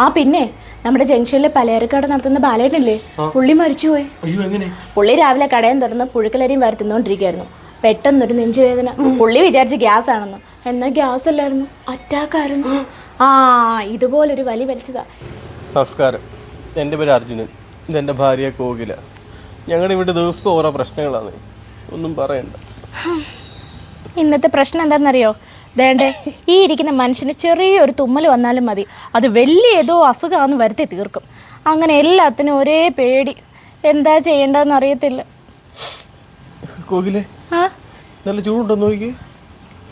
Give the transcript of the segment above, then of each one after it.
ആ പിന്നെ നമ്മുടെ ജംഗ്ഷനിലെ പലചരക്കട നടത്തുന്ന ബാലേട്ടനില്ലേ? പുള്ളി മരിച്ചുപോയി. പുള്ളി രാവിലെ കടയും തുറന്ന് പുഴുക്കലരിയും വരുത്തുന്നോണ്ടിരിക്കുകയായിരുന്നു. പെട്ടെന്നൊരു നെഞ്ചുവേദന. പുള്ളി വിചാരിച്ച് ഗ്യാസ് ആണെന്ന് എന്നാ ഗ്യാസ് അല്ലായിരുന്നു അറ്റാക്ക് ആയിരുന്നു ആ ഇതുപോലൊരു വലി വലിച്ചതാ. നമസ്കാരം. എന്റെ പേര് അർജുനൻ. ഇതെന്റെ ഭാര്യ കോകില. ഞങ്ങളുടെ ഇവിടെ ദിവസം ഓരോ പ്രശ്നങ്ങളാണ്. ഒന്നും പറയണ്ട. ഇന്നത്തെ പ്രശ്നം എന്താണെന്നറിയോ? ദേണ്ടേ ഈ ഇരിക്കുന്ന മനുഷ്യന് ചെറിയൊരു തുമ്മൽ വന്നാലും മതി. അത് വലിയ ഏതോ അസുഖമാണെന്ന് വരുത്തി തീർക്കും. അങ്ങനെ എല്ലാത്തിനും ഒരേ പേടി. എന്താ ചെയ്യേണ്ടതെന്ന് അറിയത്തില്ല. കോകിലെ നല്ല ചൂടുണ്ടോ നോക്കി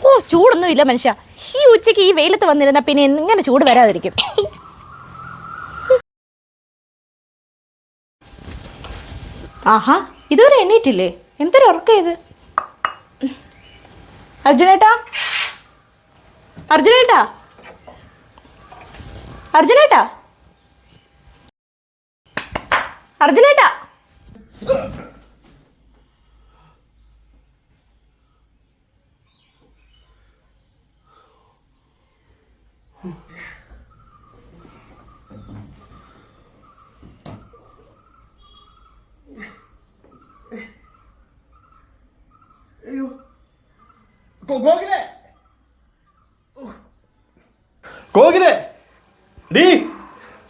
ഓ ചൂടൊന്നും ഇല്ല മനുഷ്യ. ഈ ഉച്ചയ്ക്ക് ഈ വെയിലത്ത് വന്നിരുന്ന പിന്നെ എങ്ങനെ ചൂട് വരാതിരിക്കും. ആഹാ ഇതുവരെ എണ്ണീറ്റില്ലേ എന്തൊരു ഉറക്കം ഇത്? അർജുനേട്ടാ? അർജുനേട്ടാ? അർജുനേട്ടാ? അർജുനേട്ടാ? അയ്യോ കോകിലെ കോകിലെ ഡീ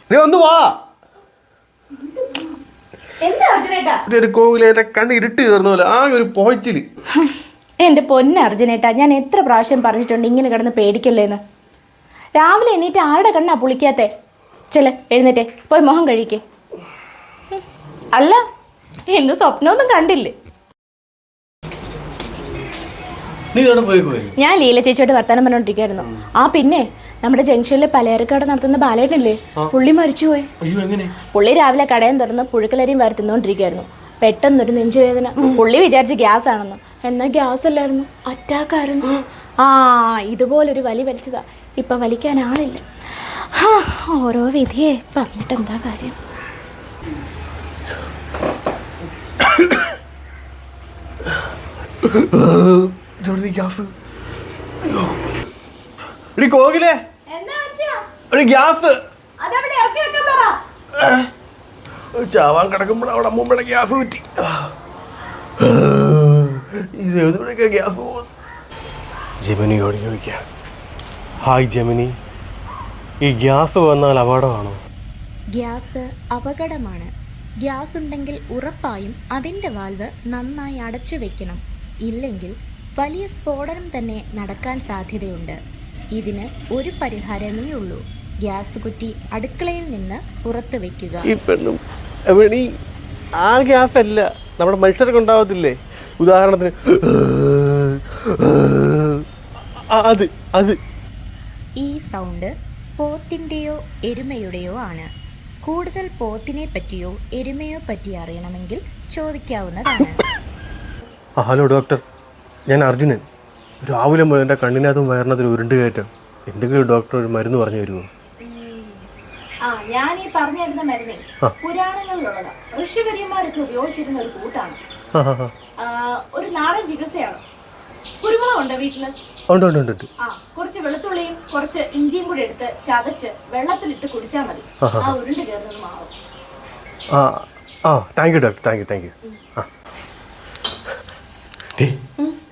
നീ ഒന്ന് വാ. എന്താ പൊന്ന് ഒരു കണ്ണ് ഇരുട്ട് കയറുന്ന പോലെ ആകെ ഒരു പോയിച്ചിൽ. എന്റെ പൊന്ന അർജുനേട്ടാ ഞാൻ എത്ര പ്രാവശ്യം പറഞ്ഞിട്ടുണ്ട് ഇങ്ങനെ കിടന്ന് പേടിക്കല്ലേന്ന്. രാവിലെ എണീറ്റ് ആരുടെ കണ്ണാ പുളിക്കാത്തെ? ചെല എഴുന്നേറ്റേ പോയി മുഖം കഴിക്കേ. അല്ല എന്ത് സ്വപ്നമൊന്നും കണ്ടില്ലേ. ഞാൻ ലീല ചേച്ചിയോട് വർത്താനം പറഞ്ഞോണ്ടിരിക്കായിരുന്നു ആ പിന്നെ നമ്മുടെ ജംഗ്ഷനിലെ പലചരക്കട നടത്തുന്ന ബാലേട്ടനില്ലേ? പുള്ളി മരിച്ചുപോയി. പുള്ളി രാവിലെ കടയും തുറന്ന് പുഴുക്കലരിയും വരുത്തുന്നോണ്ടിരിക്കുന്നു പെട്ടെന്നൊരു നെഞ്ചുവേദന. പുള്ളി വിചാരിച്ച് ഗ്യാസ് ആണെന്ന് എന്നാ ഗ്യാസ് അല്ലായിരുന്നു അറ്റാക്ക് ആയിരുന്നു ആ ഇതുപോലൊരു വലി വലിച്ചതാ. ഇപ്പൊ വലിക്കാൻ ആളില്ല. ഓരോ വിധിയെ. പറഞ്ഞിട്ട് എന്താ കാര്യം ഗ്യാസ്. കോകിലേ. ഒരു ഗ്യാസ്. ചാവാൻ കിടക്കുമ്പോൾ അവിടെ അമ്മൂമ്മയുടെ ഗ്യാസ് കുറ്റി ഇത് ഗ്യാസ് പോകുന്നു? ജമിനിയോട് ചോദിക്കാം. Hi Gemini. ഈ ഗ്യാസ് വന്നാൽ അപകടമാണോ? ഗ്യാസ് അപകടമാണ്. ഗ്യാസ് ഉണ്ടെങ്കിൽ ഉറപ്പായും അതിന്റെ വാൽവ് നന്നായി അടച്ചു വെക്കണം. ഇല്ലെങ്കിൽ വലിയ സ്ഫോടനം തന്നെ നടക്കാൻ സാധ്യതയുണ്ട്. ഇതിന് ഒരു പരിഹാരമേ ഉള്ളൂ. ഗ്യാസ് കുറ്റി അടുക്കളയിൽ നിന്ന് പുറത്തു വെക്കുക. ഈ പെണ്ണും ജമിനി ആ ഗ്യാസ് അല്ല നമ്മുടെ മനുഷ്യർക്ക് ഉണ്ടാവത്തില്ലേ? ഉദാഹരണത്തിന് ആ, അത് അത്. ഈ സൗണ്ട് പോത്തിന്റെയോ എരുമയുടെയോ ആണ്. കൂടുതൽ പോത്തിനെ പറ്റിയോ എരുമയോ പറ്റി അറിയണമെങ്കിൽ ചോദിക്കാവുന്നതാണ്. ആ ഹലോ ഡോക്ടർ. ഞാൻ അർജുനൻ. രാവിലെ മുതൽ എന്റെ കണ്ണിനകത്തും വയറിനകത്തും ഉരുണ്ട് കയറ്റം. എന്തെങ്കിലും ഡോക്ടർ ഒരു മരുന്ന് പറഞ്ഞു തരുമോ? ഞാൻ ഈ പറഞ്ഞു തരുന്ന മരുന്നേ പുരാണങ്ങളിലുള്ളത്. ഋഷിവര്യന്മാരൊക്കെ ഉപയോഗിച്ചിരുന്ന ഒരു കൂട്ടാണ്. ഒരു നാടൻ ചികിത്സയാണ്. കുരുമുളകുണ്ട് വീട്ടിൽ? ഉണ്ട് ഉണ്ട് ഉണ്ട് ആ കുറച്ച് വെളുത്തുള്ളിയും കുറച്ച് ഇഞ്ചിയും കൂടി എടുത്ത് ചതച്ച് വെള്ളത്തിലിട്ട് കുടിച്ചാൽ മതി. ആ ഉരുണ്ട് കയറുന്നത് മാറും. ആ ആ thank you doctor thank you thank you ആ. ഡേ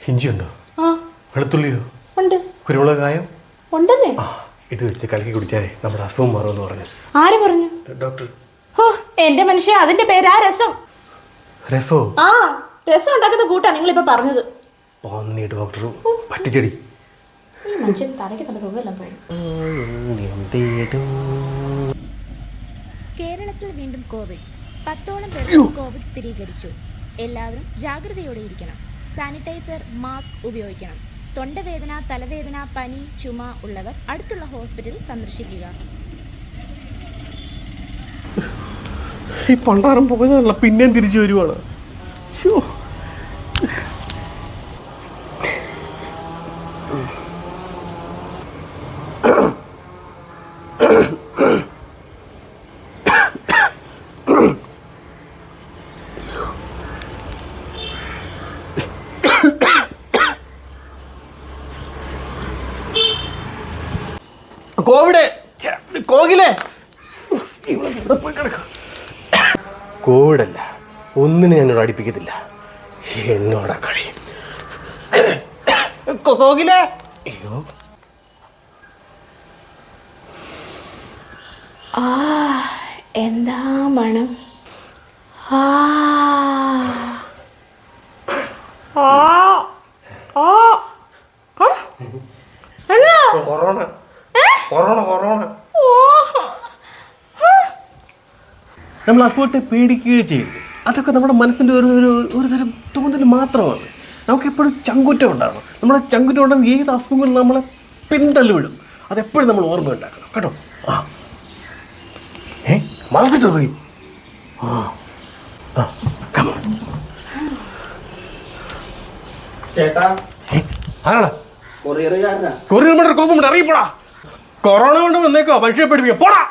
ഇഞ്ചി ഉണ്ടോ ആ. വെളുത്തുള്ളിയോ? ഉണ്ട്. കുരുമുളക് ഉണ്ടെന്നേ. ഇത് വെച്ച് കലക്കി കുടിച്ചാലേ നമ്മുടെ അസുഖം മാറുമെന്ന് പറഞ്ഞു. ആര് പറഞ്ഞു? ഡോക്ടർ. ഓ എന്റെ മനുഷ്യ അതിന്റെ പേരാ രസം. രസോ? ആ രസം ഉണ്ടാക്കുന്ന കൂട്ടാ നിങ്ങൾ ഇപ്പൊ പറഞ്ഞത് പോന്നി ഡോക്ടർ പറ്റിച്ചെടി. ഈ മനുഷ്യൻ തലയ്ക്ക് നല്ല സുഖമെല്ലാം തോന്നുന്നു. കേരളത്തിൽ വീണ്ടും കോവിഡ്. പത്തോളം പേർക്ക് കോവിഡ് സ്ഥിരീകരിച്ചു. എല്ലാവരും ജാഗ്രതയോടെ ഇരിക്കണം. സാനിറ്റൈസർ മാസ്ക് ഉപയോഗിക്കണം. തൊണ്ടവേദന തലവേദന പനി ചുമ ഉള്ളവർ അടുത്തുള്ള ഹോസ്പിറ്റൽ സന്ദർശിക്കുക ഈ പണ്ടാരം പോയതല്ല പിന്നെയും തിരിച്ചു വരുവാണ്. കോവിഡ്. കോകിലേ. കോവിഡല്ല ഒന്നിനും ഞാനോട് അടുപ്പിക്കത്തില്ല. എന്നോടാ കഴിയും കോകിലേ. അയ്യോ. ആ എന്താ മണം? ആ. ആ. ആ? കൊറോണ. Corona corona. നമ്മൾ അസുഖത്തെ പേടിക്കുകയോ ചെയ്യും. അതൊക്കെ നമ്മുടെ മനസ്സിന്റെ ഒരു ഒരു ഒരു തരം തോന്നൽ മാത്രമാണ്. നമുക്കെപ്പോഴും ചങ്കുറ്റം ഉണ്ടാകണം നമ്മുടെ ചങ്കുറ്റം ഉണ്ടെങ്കിൽ ഏത് അസുഖങ്ങളും നമ്മളെ പിന്തള്ളി വിടും അതെപ്പോഴും നമ്മൾ ഓർമ്മ ഉണ്ടാക്കണം. കേട്ടോ? ആ. ഏ? മറന്നു തുടങ്ങി ആ. ആ. On. ചേട്ടാ. ഏ, ആരാടാ? കൊറിയറുകാരനാ. കൊറിയർ മണ്ടർ കോപ്പം ഇറങ്ങിപ്പോടാ. കൊറോണ കൊണ്ട് വന്നേക്കോ പഠിപ്പിക്കാം. പോടാ.